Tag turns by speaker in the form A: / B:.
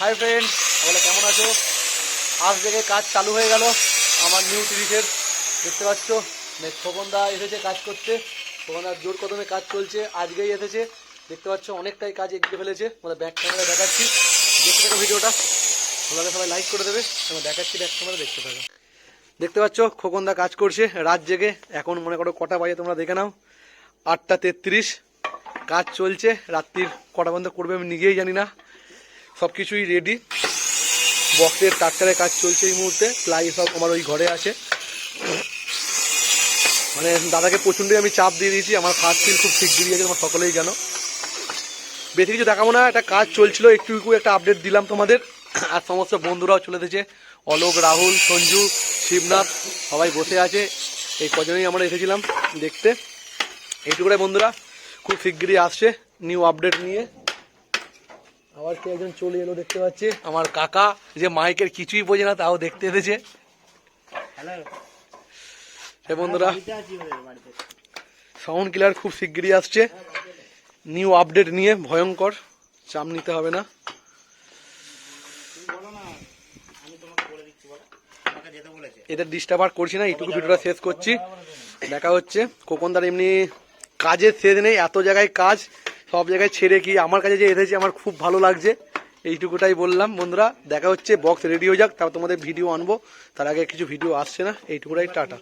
A: Hi friend বলে কেমন আছো? আজ থেকে কাজ চালু হয়ে গেল। আমার নিউ তিরিশের, দেখতে পাচ্ছ? খোকনদা এসেছে কাজ করতে। খোকনদার জোর কদমে কাজ চলছে, আজকেই এসেছে। দেখতে পাচ্ছ, অনেকটাই কাজ এগিয়ে ফেলেছে। আমাদের ব্যাক ক্যামেরা দেখাচ্ছি। দেখতে থাকো ভিডিওটা। তোমাদের সবাই লাইক করে দেবে। আমি দেখাচ্ছি ব্যাক ক্যামেরা দেখতে থাকো। দেখতে পাচ্ছ, খোকনদা কাজ করছে রাত জেগে। এখন মনে করো কটা বাজে, তোমরা দেখে নাও। আটটা তেত্রিশ। কাজ চলছে, রাত্রির কটা বন্ধ করবে আমি নিজেই জানি না। সব কিছুই রেডি বক্সের ট্রাক্টারের কাজ চলছে এই মুহূর্তে। প্লাই সব আমার ওই ঘরে আছে। মানে দাদাকে প্রচণ্ডই আমি চাপ দিয়ে দিয়েছি। আমার ফার্স্ট ফিল খুব শিগগিরই আছে আমার সকলেই জানো। বেশি কিছু দেখাবো না, একটা কাজ চলছিল, একটু একটু একটা আপডেট দিলাম তোমাদের। আর সমস্ত বন্ধুরাও চলে এসেছে। অলোক, রাহুল, সঞ্জু, শিবনাথ, সবাই বসে আছে। এই কজনেই আমরা এসেছিলাম দেখতে। এইটুকুটাই বন্ধুরা, খুব শিগগিরই আসছে। নিউ আপডেট নিয়ে। আবার কে একজন চলে এলো দেখতে পাচ্ছি? আমার কাকা যে মাইকের কিছুই বোঝে না তাও দেখতে এসেছে। সে বন্ধুরা সাউন্ড ক্লিয়ার খুব শিগগিরই আসছে। নিউ আপডেট নিয়ে ভয়ঙ্কর চাপ নিতে হবে না। এদের ডিস্টার্ব আর করছি না এইটুকু ভিডিওটা শেষ করছি। দেখা হচ্ছে। কোকনদার এমনি কাজের শেষ নেই এত জায়গায় কাজ। সব জায়গায় ছেড়ে কি আমার কাছে যে এসেছে, আমার খুব ভালো লাগছে। এইটুকুটাই বললাম বন্ধুরা। দেখা হচ্ছে বক্স রেডি হয়ে যাক, তারপর তোমাদের ভিডিও আনব। তার আগে কিছু ভিডিও আসছে না, এইটুকুটাই, টাটা।